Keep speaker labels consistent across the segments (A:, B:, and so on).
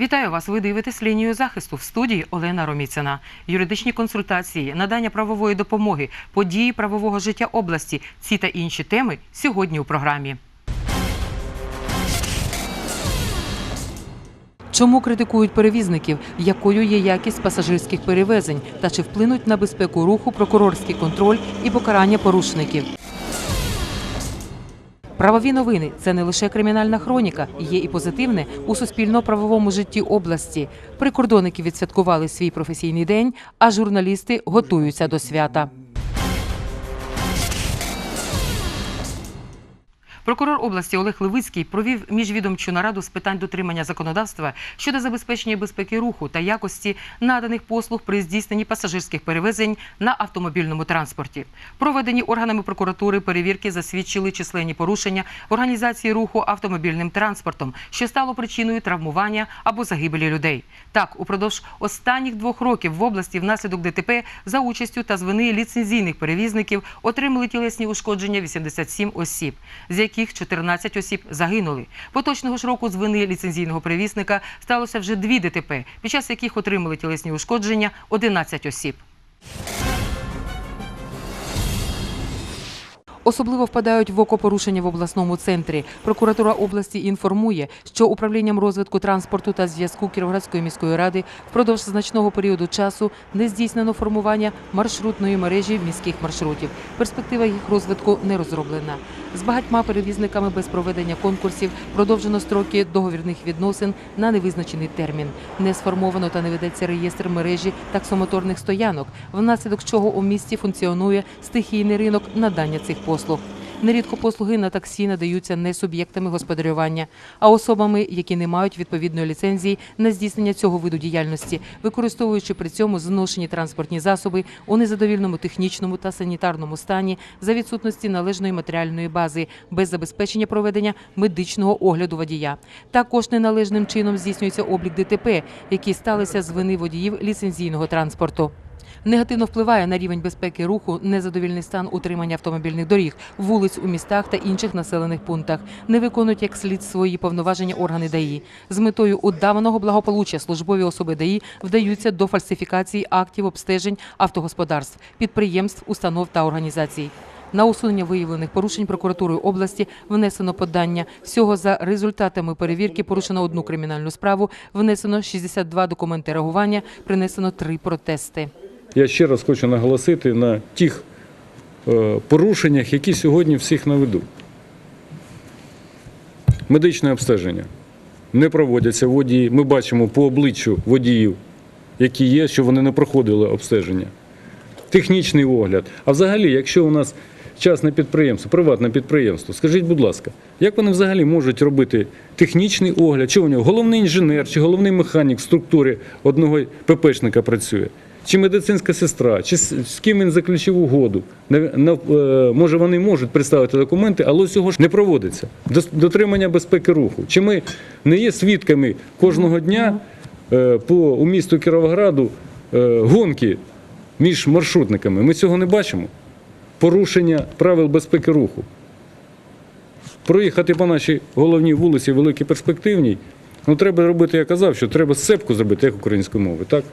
A: Вітаю вас. Ви дивитесь лінію захисту в студії Олена Роміцина. Юридичні консультації, надання правової допомоги, події правового життя області. Ці та інші теми сьогодні у програмі. Чому критикують перевізників? Якою є якість пасажирських перевезень та чи вплинуть на безпеку руху прокурорський контроль і покарання порушників? Правові новини це не лише кримінальна хроніка, є і позитивне у суспільно-правовому житті області. Прикордонники відсвяткували свій професійний день, а журналісти готуються до свята. Прокурор області Олег Левицький провів міжвідомчу нараду з питань дотримання законодавства щодо забезпечення безпеки руху та якості наданих послуг при здійсненні пасажирських перевезень на автомобільному транспорті. Проведені органами прокуратури перевірки засвідчили численні порушення організації руху автомобільним транспортом, що стало причиною травмування або загибелі людей. Так, упродовж останніх двох років в області внаслідок ДТП за участю та з вини ліцензійних перевізників отримали тілесні ушкодження 87 осіб, з яких 14 осіб загинули. Поточного ж року з вини ліцензійного привісника сталося вже дві ДТП, під час яких отримали тілесні ушкодження 11 осіб. Особливо впадають в око порушення в обласному центрі. Прокуратура області інформує, що управлінням розвитку транспорту та зв'язку Кіровоградської міської ради впродовж значного періоду часу не здійснено формування маршрутної мережі міських маршрутів. Перспектива їх розвитку не розроблена. З багатьма перевізниками без проведення конкурсів продовжено строки договірних відносин на невизначений термін. Не сформовано та не ведеться реєстр мережі таксомоторних стоянок, внаслідок чого у місті функціонує стихійний ринок надання цих послуг. Нерідко послуги на таксі надаються не суб'єктами господарювання, а особами, які не мають відповідної ліцензії на здійснення цього виду діяльності, використовуючи при цьому зношені транспортні засоби у незадовільному технічному та санітарному стані за відсутності належної матеріальної бази, без забезпечення проведення медичного огляду водія. Також неналежним чином здійснюється облік ДТП, які сталися з вини водіїв ліцензійного транспорту. Негативно впливає на рівень безпеки руху незадовільний стан утримання автомобільних доріг, вулиць у містах та інших населених пунктах. Не виконують як слід свої повноваження органи ДАІ. З метою удаваного благополуччя службові особи ДАІ вдаються до фальсифікації актів обстежень автогосподарств, підприємств, установ та організацій. На усунення виявлених порушень прокуратурою області внесено подання. Всього за результатами перевірки порушено одну кримінальну справу, внесено 62 документи реагування, принесено три протести.
B: Я ще раз хочу наголосити на тих е, порушеннях, які сьогодні всіх на виду. Медичне обстеження не проводяться водії. Ми бачимо по обличчю водіїв, які є, що вони не проходили обстеження. Технічний огляд. А взагалі, якщо у нас частне підприємство, приватне підприємство, скажіть, будь ласка, як вони взагалі можуть робити технічний огляд? Чи у нього головний інженер, чи головний механік в структурі одного ППшника працює? Чи медицинська сестра, чи з, ким він заключив угоду? Е, може, вони можуть представити документи, але цього ж не проводиться. Дотримання безпеки руху. Чи ми не є свідками кожного дня е, по у місту Кіровограду е, гонки між маршрутниками? Ми цього не бачимо. Порушення правил безпеки руху. Проїхати по нашій головній вулиці, великій перспективній, ну треба робити, я казав, що треба сцепку зробити, як українською мовою, так?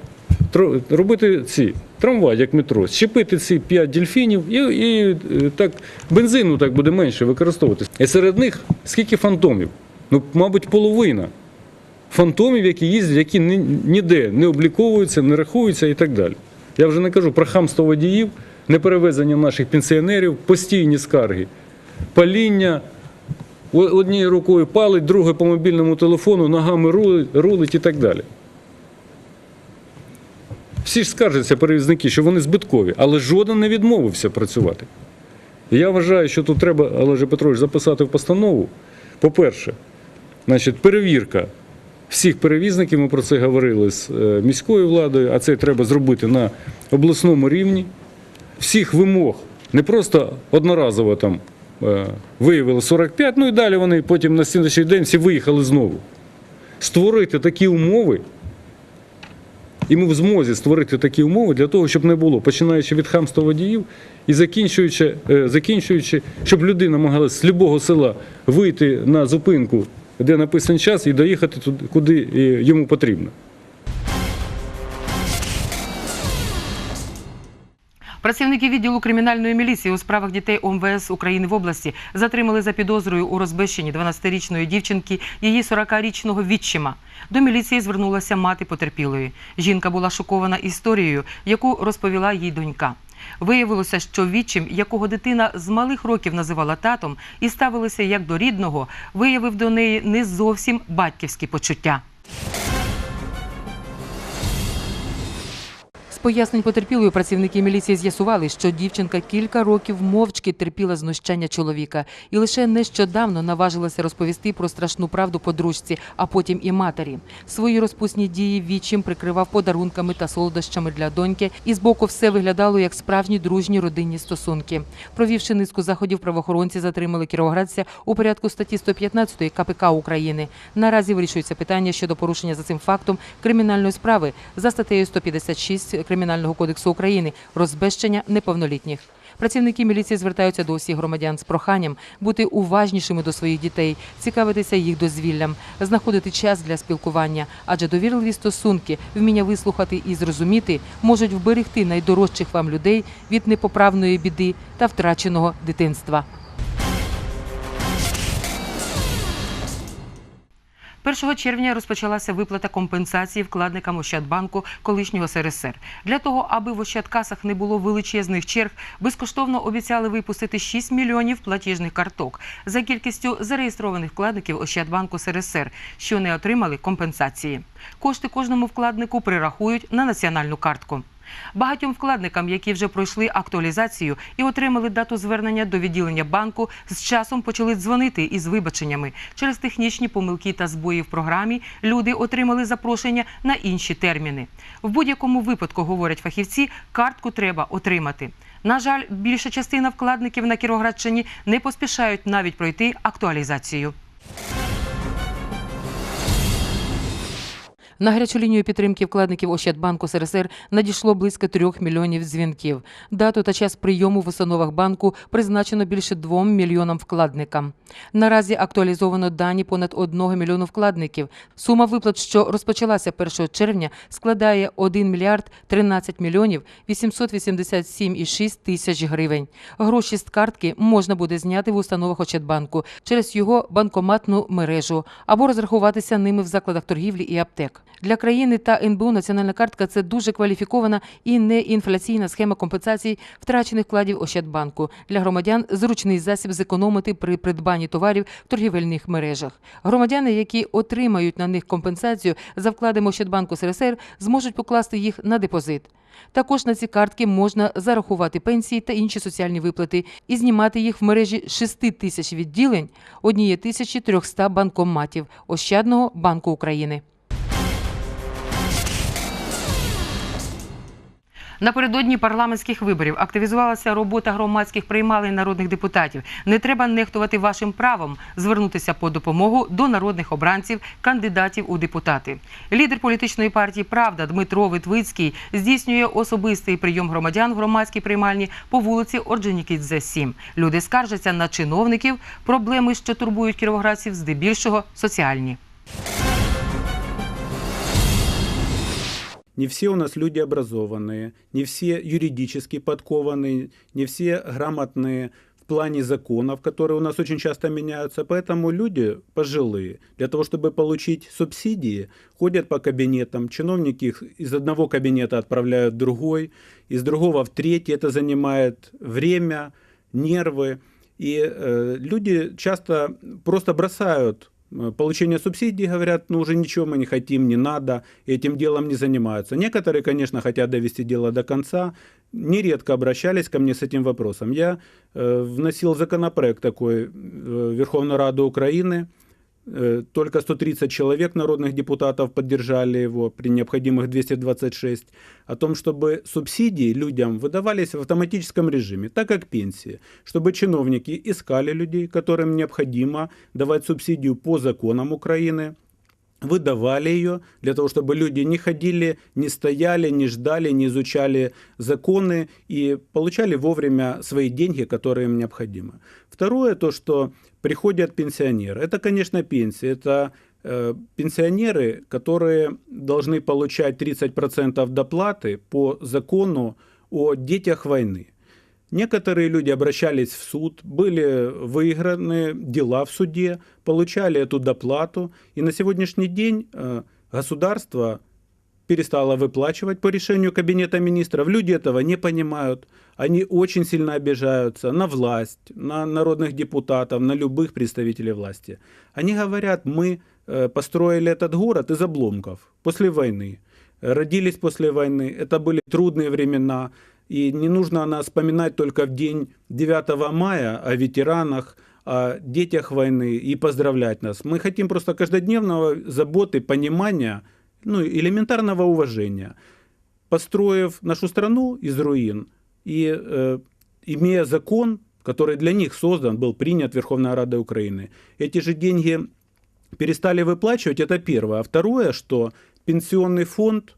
B: Робити ці трамвай, як метро, щепити ці п'ять дельфінів і, і е, так бензину так буде менше використовуватися. І серед них скільки фантомів? Ну, мабуть, половина фантомів, які їздять, які ні- ніде не обліковуються, не рахуються і так далі. Я вже не кажу про хамство водіїв, неперевезення наших пенсіонерів, постійні скарги, паління. Однією рукою палить, другою по мобільному телефону, ногами рулить і так далі. Всі ж скаржаться перевізники, що вони збиткові, але жоден не відмовився працювати. Я вважаю, що тут треба, Олеже Петрович, записати в постанову. По-перше, значить, перевірка всіх перевізників, ми про це говорили з е, міською владою, а це треба зробити на обласному рівні. Всіх вимог, не просто одноразово там е, виявили 45, ну і далі вони потім на слідчий день всі виїхали знову. Створити такі умови, і ми в змозі створити такі умови для того, щоб не було, починаючи від хамства водіїв і закінчуючи, е, закінчуючи щоб людина могла з любого села вийти на зупинку де написаний час, і доїхати туди, куди е, йому потрібно.
A: Працівники відділу кримінальної міліції у справах дітей ОМВС України в області затримали за підозрою у розбещенні 12-річної дівчинки її 40-річного відчима. До міліції звернулася мати потерпілої. Жінка була шокована історією, яку розповіла їй донька. Виявилося, що відчим, якого дитина з малих років називала татом і ставилися як до рідного, виявив до неї не зовсім батьківські почуття. Пояснень потерпілої працівники міліції з'ясували, що дівчинка кілька років мовчки терпіла знущання чоловіка і лише нещодавно наважилася розповісти про страшну правду подружці, а потім і матері. Свої розпусні дії відчим прикривав подарунками та солодощами для доньки, і збоку все виглядало як справжні дружні родинні стосунки. Провівши низку заходів, правоохоронці затримали кіровоградця у порядку статті 115 КПК України. Наразі вирішується питання щодо порушення за цим фактом кримінальної справи за статтею 156 Кримінального кодексу України розбещення неповнолітніх. Працівники міліції звертаються до усіх громадян з проханням бути уважнішими до своїх дітей, цікавитися їх дозвіллям, знаходити час для спілкування, адже довірливі стосунки, вміння вислухати і зрозуміти можуть вберегти найдорожчих вам людей від непоправної біди та втраченого дитинства. 1 червня розпочалася виплата компенсації вкладникам Ощадбанку колишнього СРСР. Для того, аби в Ощадкасах не було величезних черг, безкоштовно обіцяли випустити 6 мільйонів платіжних карток за кількістю зареєстрованих вкладників Ощадбанку СРСР, що не отримали компенсації. Кошти кожному вкладнику прирахують на національну картку. Багатьом вкладникам, які вже пройшли актуалізацію і отримали дату звернення до відділення банку, з часом почали дзвонити із вибаченнями. Через технічні помилки та збої в програмі люди отримали запрошення на інші терміни. В будь-якому випадку, говорять фахівці, картку треба отримати. На жаль, більша частина вкладників на Кіровоградщині не поспішають навіть пройти актуалізацію. На гарячу лінію підтримки вкладників Ощадбанку СРСР надійшло близько трьох мільйонів дзвінків. Дату та час прийому в установах банку призначено більше двом мільйонам вкладникам. Наразі актуалізовано дані понад одного мільйону вкладників. Сума виплат, що розпочалася 1 червня, складає 1 мільярд 13 мільйонів 887,6 тисяч гривень. Гроші з картки можна буде зняти в установах Ощадбанку через його банкоматну мережу або розрахуватися ними в закладах торгівлі і аптек. Для країни та НБУ національна картка це дуже кваліфікована і неінфляційна схема компенсацій втрачених вкладів Ощадбанку. Для громадян зручний засіб зекономити при придбанні товарів в торгівельних мережах. Громадяни, які отримають на них компенсацію за вкладами Ощадбанку СРСР, зможуть покласти їх на депозит. Також на ці картки можна зарахувати пенсії та інші соціальні виплати і знімати їх в мережі 6 тисяч відділень 1300 банкоматів Ощадного банку України. Напередодні парламентських виборів активізувалася робота громадських приймалень народних депутатів. Не треба нехтувати вашим правом звернутися по допомогу до народних обранців, кандидатів у депутати. Лідер політичної партії Правда Дмитро Витвицький здійснює особистий прийом громадян в громадській приймальні по вулиці Орджонікідзе 7. Люди скаржаться на чиновників. Проблеми, що турбують кіровоградців, здебільшого соціальні.
C: Не все у нас люди образованные, не все юридически подкованные, не все грамотные в плане законов, которые у нас очень часто меняются. Поэтому люди пожилые, для того, чтобы получить субсидии, ходят по кабинетам. Чиновники их из одного кабинета отправляют в другой, из другого в третий. Это занимает время, нервы. И э, люди часто просто бросают получение субсидий, говорят, ну уже ничего мы не хотим, не надо, этим делом не занимаются. Некоторые, конечно, хотят довести дело до конца, нередко обращались ко мне с этим вопросом. Я э, вносил законопроект такой э, в Верховную Раду Украины, Э, Только 130 человек народных депутатов поддержали его при необходимых 226 о том, чтобы субсидии людям выдавались в автоматическом режиме, так как пенсии, чтобы чиновники искали людей, которым необходимо давать субсидию по законам Украины, выдавали ее для того, чтобы люди не ходили, не стояли, не ждали, не изучали законы и получали вовремя свои деньги, которые им необходимы. Второе, то, что приходят пенсионеры. Это, конечно, пенсии. Это э, пенсионеры, которые должны получать 30% доплаты по закону о детях войны. Некоторые люди обращались в суд, были выиграны дела в суде, получали эту доплату, и на сегодняшний день э, государство перестало выплачивать по решению Кабинета министров. Люди этого не понимают. Они очень сильно обижаются на власть, на народных депутатов, на любых представителей власти. Они говорят, мы э, построили этот город из обломков после войны. Родились после войны. Это были трудные времена. И не нужно нас вспоминать только в день 9 мая о ветеранах, о детях войны и поздравлять нас. Мы хотим просто каждодневного заботы, понимания, ну, элементарного уважения. Построив нашу страну из руин и э, имея закон, который для них создан, был принят Верховной Радой Украины, эти же деньги перестали выплачивать, это первое. А второе, что пенсионный фонд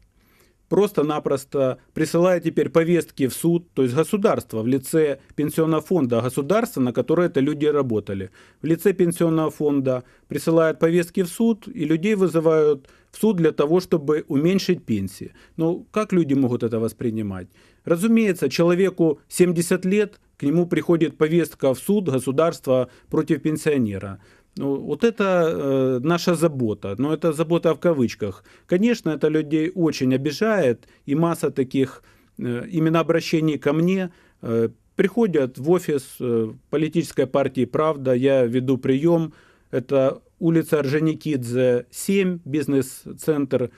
C: просто-напросто присылает теперь повестки в суд, то есть государство в лице пенсионного фонда государства, на которое это люди работали. В лице пенсионного фонда присылает повестки в суд, и людей вызывают в суд для того, чтобы уменьшить пенсии. Но как люди могут это воспринимать? Разумеется, человеку 70 лет, к нему приходит повестка в суд государства против пенсионера. Ну, вот это э, наша забота, но это забота в кавычках. Конечно, это людей очень обижает, и масса таких э, именно обращений ко мне э, приходят в офис э, политической партии «Правда», я веду прием, это улица Орджоникидзе, 7, бизнес-центр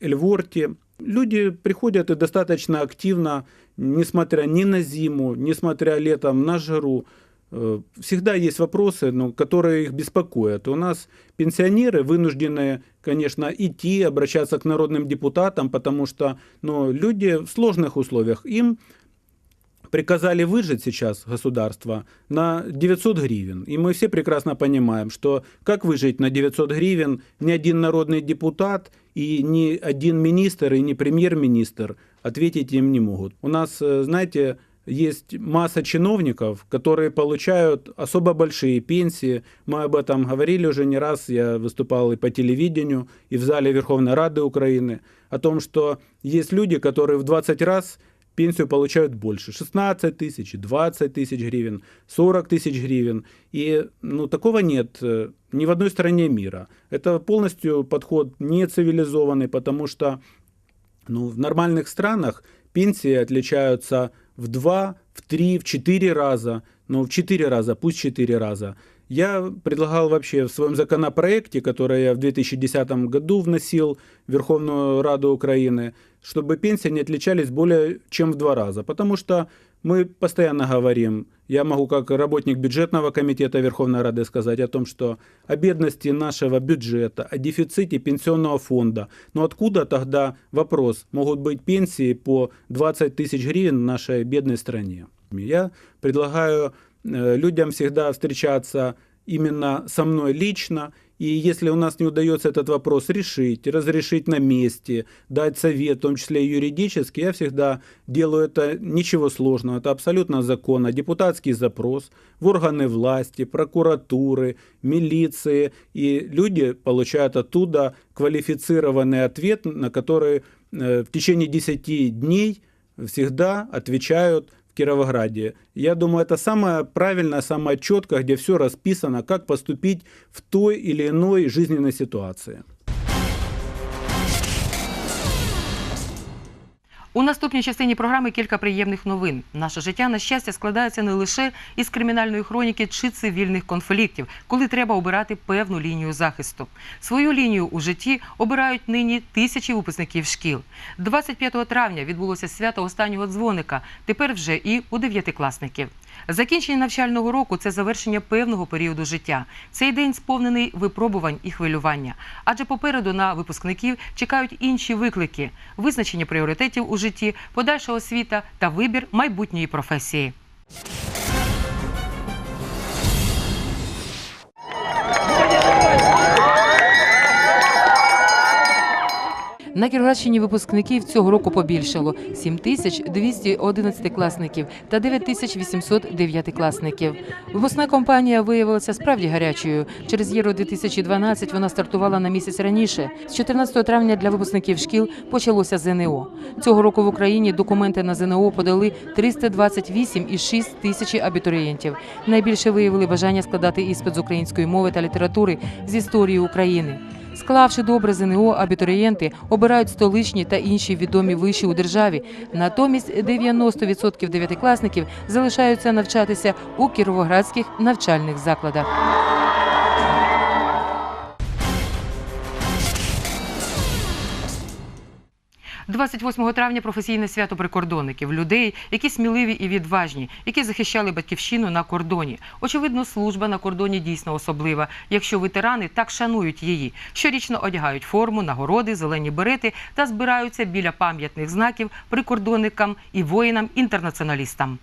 C: Эльворти. Люди приходят и достаточно активно, несмотря ни на зиму, несмотря летом на жару, Всегда есть вопросы, ну, которые их беспокоят. У нас пенсионеры вынуждены, конечно, идти, обращаться к народным депутатам, потому что ну, люди в сложных условиях. Им приказали выжить сейчас государство на 900 гривен. И мы все прекрасно понимаем, что как выжить на 900 гривен ни один народный депутат и ни один министр и ни премьер-министр ответить им не могут. У нас, э, знаете, есть масса чиновников, которые получают особо большие пенсии. Мы об этом говорили уже не раз. Я выступал и по телевидению, и в зале Верховной Рады Украины. О том, что есть люди, которые в 20 раз пенсию получают больше. 16 тысяч, 20 тысяч гривен, 40 тысяч гривен. И ну, такого нет э, ни в одной стране мира. Это полностью подход не цивилизованный, потому что ну, в нормальных странах пенсии отличаются в 2, в 3, в 4 раза, ну в 4 раза, пусть 4 раза. Я предлагал вообще в своем законопроекте, который я в 2010 году вносил в Верховную Раду Украины, чтобы пенсии не отличались более чем в два раза. Потому что мы постоянно говорим, я могу как работник бюджетного комитета Верховной Рады сказать о том, что о бедности нашего бюджета, о дефиците пенсионного фонда. Но откуда тогда вопрос, могут быть пенсии по 20 тысяч гривен в нашей бедной стране? Я предлагаю э, людям всегда встречаться именно со мной лично, и если у нас не удается этот вопрос решить, разрешить на месте, дать совет, в том числе и юридически, я всегда делаю это ничего сложного, это абсолютно законно. Депутатский запрос в органы власти, прокуратуры, милиции, и люди получают оттуда квалифицированный ответ, на который э, в течение 10 дней всегда отвечают в Кировограде. Я думаю, это самое правильное, самое четкое, где все расписано, как поступить в той или иной жизненной ситуации.
A: У наступній частині програми кілька приємних новин. Наше життя, на щастя, складається не лише із кримінальної хроніки чи цивільних конфліктів, коли треба обирати певну лінію захисту. Свою лінію у житті обирають нині тисячі випускників шкіл. 25 травня відбулося свято останнього дзвоника. Тепер вже і у дев'ятикласників. Закінчення навчального року це завершення певного періоду життя. Цей день сповнений випробувань і хвилювання. Адже попереду на випускників чекають інші виклики: визначення пріоритетів у житті, подальша освіта та вибір майбутньої професії. На Кіровоградщині випускників цього року побільшало 7211 класників та 9809 класників. Випускна кампанія виявилася справді гарячою. Через Євро 2012 вона стартувала на місяць раніше. З 14 травня для випускників шкіл почалося ЗНО. Цього року в Україні документи на ЗНО подали 328,6 тисячі абітурієнтів. Найбільше виявили бажання складати іспит з української мови та літератури з історії України. Склавши добре ЗНО, абітурієнти обирають столичні та інші відомі виші у державі. Натомість 90% дев'ятикласників залишаються навчатися у кіровоградських навчальних закладах. – 28 травня професійне свято прикордонників, людей, які сміливі і відважні, які захищали батьківщину на кордоні. Очевидно, служба на кордоні дійсно особлива, якщо ветерани так шанують її. Щорічно одягають форму, нагороди, зелені берети та збираються біля пам'ятних знаків прикордонникам і воїнам-інтернаціоналістам.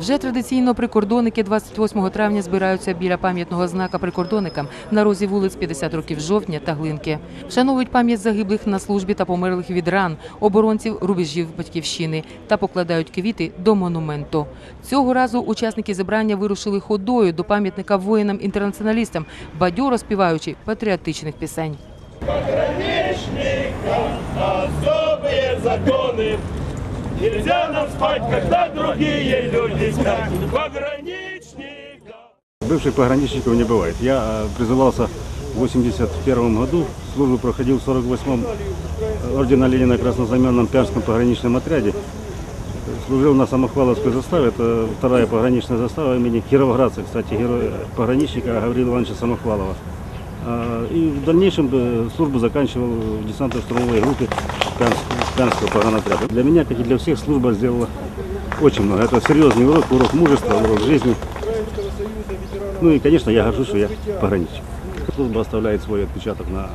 A: Вже традиційно прикордонники 28 травня збираються біля пам'ятного знака прикордонникам на розі вулиць 50 років жовтня та глинки. Вшановують пам'ять загиблих на службі та померлих від ран, оборонців рубежів батьківщини та покладають квіти до монументу. Цього разу учасники зібрання вирушили ходою до пам'ятника воїнам-інтернаціоналістам, бадьоро співаючи патріотичних пісень.
D: особые законы. Нельзя нам спать, когда другие люди спят. Пограничников.
E: Бывших пограничников не бывает. Я э, призывался в 81 году, службу проходил в 48-м ордена Ленина краснознаменном Пярском пограничном отряде. Служил на Самохваловской заставе, это вторая пограничная застава имени Кировоградца, кстати, героя пограничника Гаврила Ивановича Самохвалова. А, И в дальнейшем э, службу заканчивал в десантно-штурмовой группе Пянск- Пянского погранотряда. Для меня, как и для всех, служба сделала очень много. Это серьезный урок, урок мужества, урок жизни. Ну и, конечно, я горжусь, что я пограничник. Служба оставляет свой отпечаток на,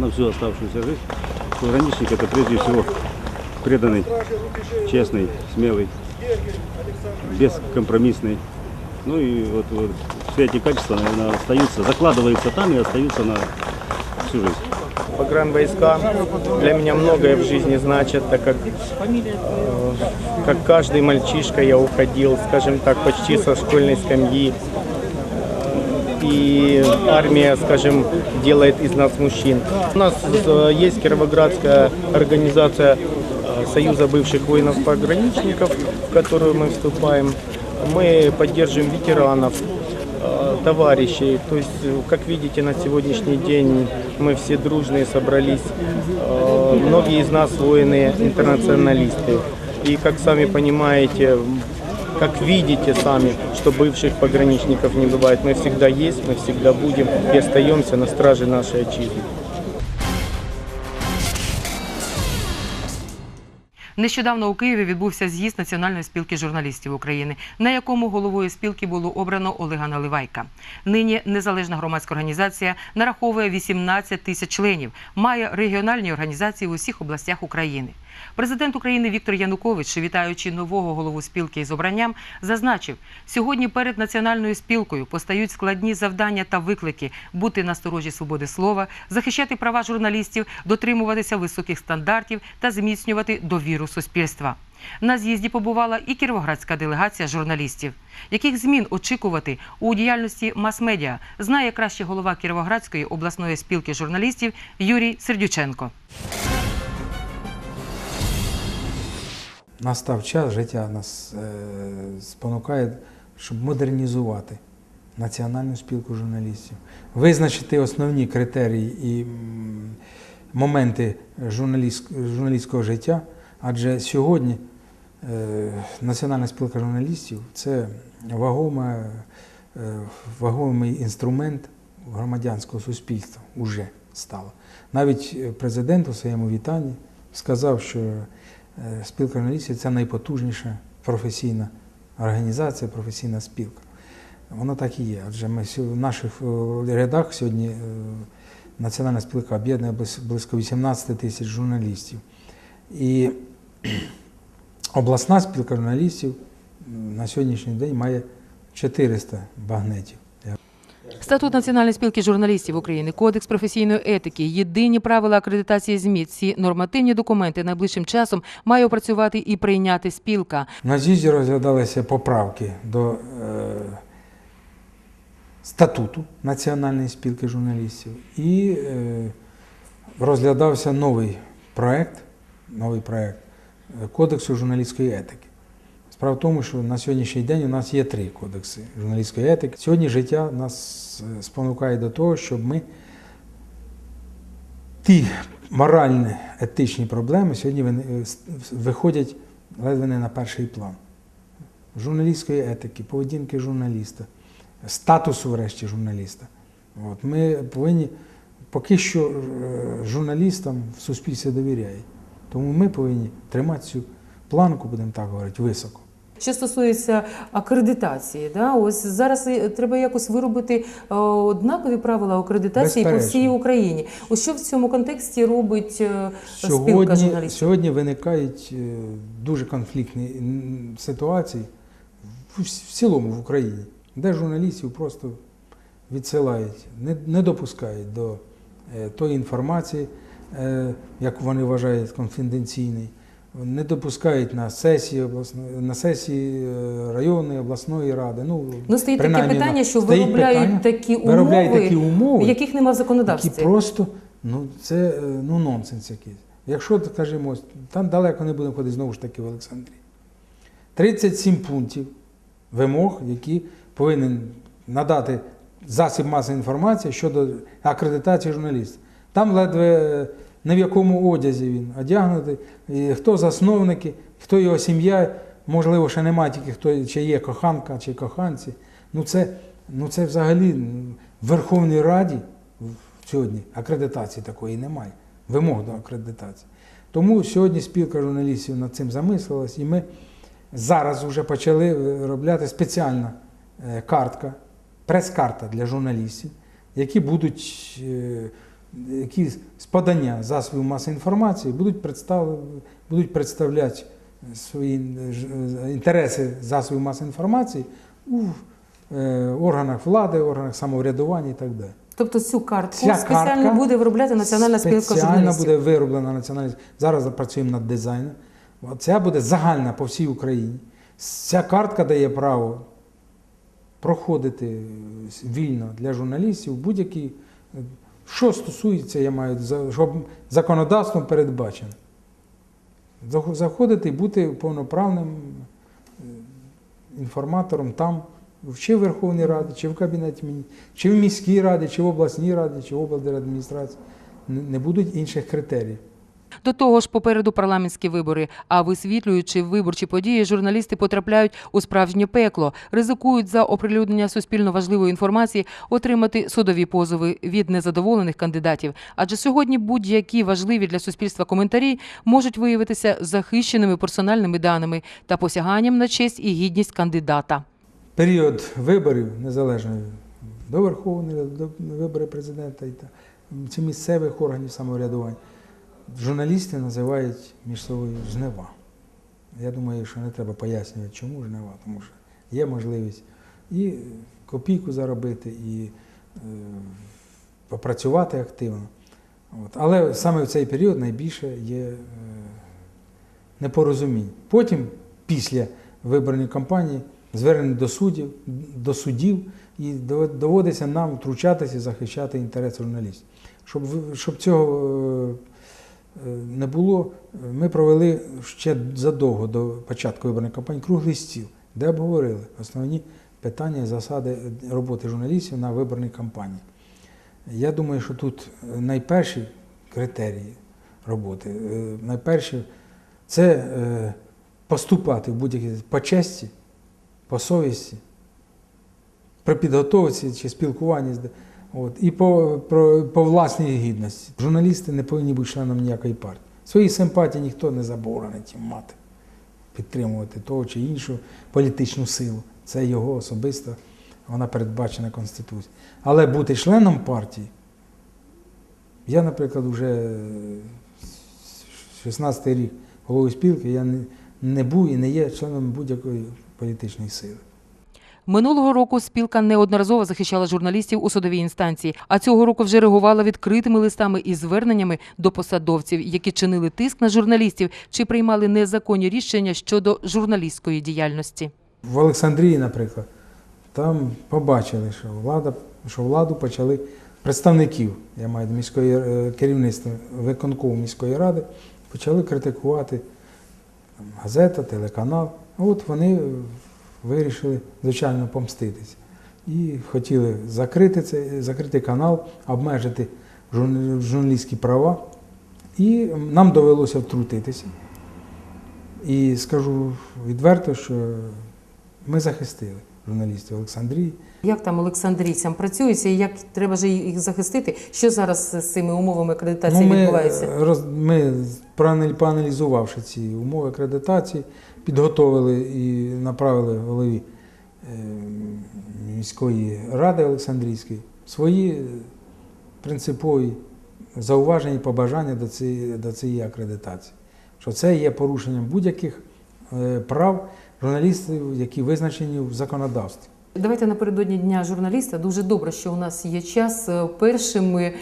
E: на всю оставшуюся жизнь. Пограничник это прежде всего преданный, честный, смелый, бескомпромиссный. Ну и вот, вот все эти качества, наверное, остаются, закладываются там и остаются на всю жизнь.
F: Погранвойска для меня многое в жизни значат, так как, э, как каждый мальчишка я уходил, скажем так, почти со школьной скамьи. И армия, скажем, делает из нас мужчин. У нас э, есть Кировоградская организация э, Союза бывших воинов-пограничников, в которую мы вступаем. Мы поддерживаем ветеранов, э, товарищей. То есть, э, как видите, на сегодняшний день мы все дружные собрались. Э, Многие из нас воины-интернационалисты. И, как сами понимаете, как видите сами, что бывших пограничников не бывает. Мы всегда есть, мы всегда будем и остаемся на страже нашей отчизны.
A: Нещодавно у Києві відбувся з'їзд Національної спілки журналістів України, на якому головою спілки було обрано Олега Наливайка. Нині незалежна громадська організація нараховує 18 тисяч членів, має регіональні організації в усіх областях України. Президент України Віктор Янукович, вітаючи нового голову спілки із обранням, зазначив, сьогодні перед національною спілкою постають складні завдання та виклики бути на сторожі свободи слова, захищати права журналістів, дотримуватися високих стандартів та зміцнювати довіру суспільства. На з'їзді побувала і кіровоградська делегація журналістів. Яких змін очікувати у діяльності мас-медіа, знає краще голова Кіровоградської обласної спілки журналістів Юрій Сердюченко.
G: Настав час, життя нас е, спонукає, щоб модернізувати Національну спілку журналістів, визначити основні критерії і моменти журналістського життя. Адже сьогодні е, Національна спілка журналістів це вагома, е, вагомий інструмент громадянського суспільства уже стало. Навіть президент у своєму вітанні сказав, що спілка журналістів це найпотужніша професійна організація, професійна спілка. Воно так і є. Адже ми в наших е, рядах сьогодні е, Національна спілка об'єднує близько 18 тисяч журналістів. І обласна спілка журналістів на сьогоднішній день має 400 багнетів.
A: Статут Національної спілки журналістів України, Кодекс професійної етики, єдині правила акредитації ЗМІ. Ці нормативні документи найближчим часом має опрацювати і прийняти спілка.
G: На з'їзді розглядалися поправки до е, статуту Національної спілки журналістів і е, розглядався новий проект, новий проект е, Кодексу журналістської етики. Справа в тому, що на сьогоднішній день у нас є три кодекси журналістської етики. Сьогодні життя нас е, спонукає до того, щоб ми ті моральні етичні проблеми сьогодні е, виходять ледве не на перший план. Журналістської етики, поведінки журналіста, статусу врешті журналіста. От, ми повинні, поки що е, журналістам в суспільстві довіряють. Тому ми повинні тримати цю планку, будемо так говорити, високо.
A: Що стосується акредитації, да, ось зараз треба якось виробити е, однакові правила акредитації по всій Україні. Ось що в цьому контексті робить е, спілка журналістів?
G: сьогодні виникають е, дуже конфліктні ситуації в, цілому в Україні, де журналістів просто відсилають, не, не допускають до е, тої інформації, е, як вони вважають, конфіденційної, не допускають на сесії обласної, на сесії е, районної, обласної ради. Ну,
A: Ну, стоїть таке питання, що виробляють
G: питання,
A: такі
G: виробляють
A: умови,
G: такі умови,
A: яких нема в
G: які просто, ну це е, ну, нонсенс якийсь. Якщо, скажімо, там далеко не будемо ходити знову ж таки в Олександрії. 37 пунктів вимог, які повинен надати засіб масової інформації щодо акредитації журналістів. Там ледве е, не в якому одязі він одягнутий, і хто засновники, хто його сім'я, можливо, ще немає тільки хто чи є коханка, чи коханці. Ну це, ну це взагалі в Верховній Раді сьогодні акредитації такої немає, вимог до акредитації. Тому сьогодні спілка журналістів над цим замислилась, і ми зараз вже почали виробляти спеціальна е, картка, прес-карта для журналістів, які будуть, е, які з подання засобів масової інформації будуть, представ, будуть представляти свої інтереси засобів масової інформації у е, органах влади, органах самоврядування і так далі.
A: Тобто цю картку
G: Ця
A: спеціально
G: картка
A: буде виробляти Національна спілка
G: Спеціально буде вироблена національна. Зараз працюємо над дизайном. Ця буде загальна по всій Україні. Ця картка дає право проходити вільно для журналістів будь-які. Що стосується, я маю, щоб законодавством передбачено. Заходити і бути повноправним е, інформатором там, чи в Верховній Раді, чи в Кабінеті міністрів, чи в міській раді, чи в обласній раді, чи в облдержадміністрації. Не не будуть інших критеріїв.
A: До того ж, попереду парламентські вибори. А висвітлюючи виборчі події, журналісти потрапляють у справжнє пекло, ризикують за оприлюднення суспільно важливої інформації отримати судові позови від незадоволених кандидатів. Адже сьогодні будь-які важливі для суспільства коментарі можуть виявитися захищеними персональними даними та посяганням на честь і гідність кандидата.
G: Період виборів незалежно до Верховної до вибори президента і чи місцевих органів самоврядування. Журналісти називають між собою жнива. Я думаю, що не треба пояснювати, чому жнива, тому що є можливість і копійку заробити, і е, попрацювати активно. От. Але саме в цей період найбільше є е, непорозумінь. Потім, після виборної кампанії, звернення до суддів, до судів, і доводиться нам втручатися і захищати інтереси журналістів. Щоб, щоб цього е, не було, е, ми провели ще задовго до початку виборної кампанії круглий стіл, де обговорили основні питання і засади роботи журналістів на виборній кампанії. Я думаю, що тут е, найперші критерії роботи, е, найперші це е, поступати в будь-якій по честі, по совісті, при підготовці чи спілкуванні. з От, і по, про, по власній гідності. Журналісти не повинні бути членом ніякої партії. Свої симпатії ніхто не заборонить їм мати, підтримувати того чи іншу політичну силу. Це його особиста, вона передбачена Конституцією. Але бути членом партії, я, наприклад, вже 16 рік головою спілки, я не, не був і не є членом будь-якої політичної сили.
A: Минулого року спілка неодноразово захищала журналістів у судовій інстанції, а цього року вже реагувала відкритими листами і зверненнями до посадовців, які чинили тиск на журналістів чи приймали незаконні рішення щодо журналістської діяльності.
G: В Олександрії, наприклад, там побачили, що влада, що владу почали представників, я маю міської е, керівництва виконкому міської ради, почали критикувати газета, телеканал. От вони вирішили, звичайно, помститися. І хотіли закрити це, закрити канал, обмежити журналістські права. І нам довелося втрутитися. І скажу відверто, що ми захистили журналістів Олександрії.
A: Як там олександрійцям працюється і як треба ж їх захистити? Що зараз з цими умовами акредитації
G: ми,
A: відбувається?
G: е, роз, ми проанал- проаналізувавши ці умови акредитації, підготовили і направили голові е, міської ради Олександрійської свої е, принципові зауваження і побажання до цієї, до цієї акредитації. Що це є порушенням будь-яких прав журналістів, які визначені в законодавстві.
A: Давайте напередодні дня журналіста. Дуже добре, що у нас є час. Е, Першими е,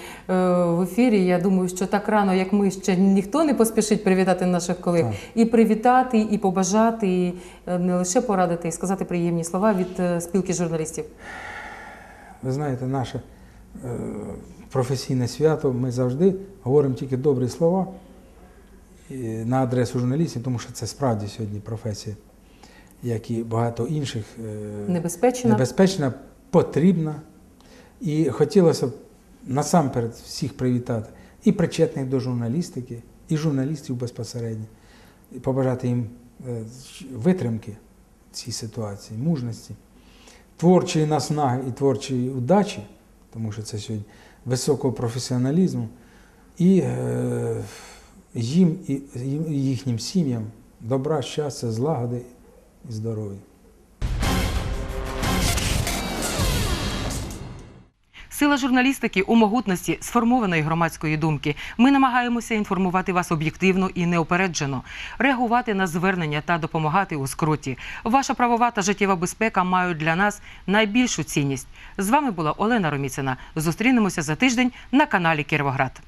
A: в ефірі. Я думаю, що так рано, як ми ще ніхто не поспішить привітати наших колег.
G: Так.
A: І привітати, і побажати, і е, не лише порадити, і сказати приємні слова від е, спілки журналістів.
G: Ви знаєте, наше е, професійне свято, ми завжди говоримо тільки добрі слова е, на адресу журналістів, тому що це справді сьогодні професія, як і багато інших, е,
A: Небезпечна.
G: небезпечна, потрібна. І хотілося б насамперед всіх привітати і причетних до журналістики, і журналістів безпосередньо, і побажати їм е, витримки в цій ситуації, мужності творчої наснаги і творчої удачі, тому що це сьогодні високого професіоналізму, і е, їм і їхнім сім'ям добра, щастя, злагоди і здоров'я.
A: Сила журналістики у могутності сформованої громадської думки. Ми намагаємося інформувати вас об'єктивно і неупереджено, реагувати на звернення та допомагати у скруті. Ваша правова та життєва безпека мають для нас найбільшу цінність. З вами була Олена Роміцина. Зустрінемося за тиждень на каналі Кіровоград.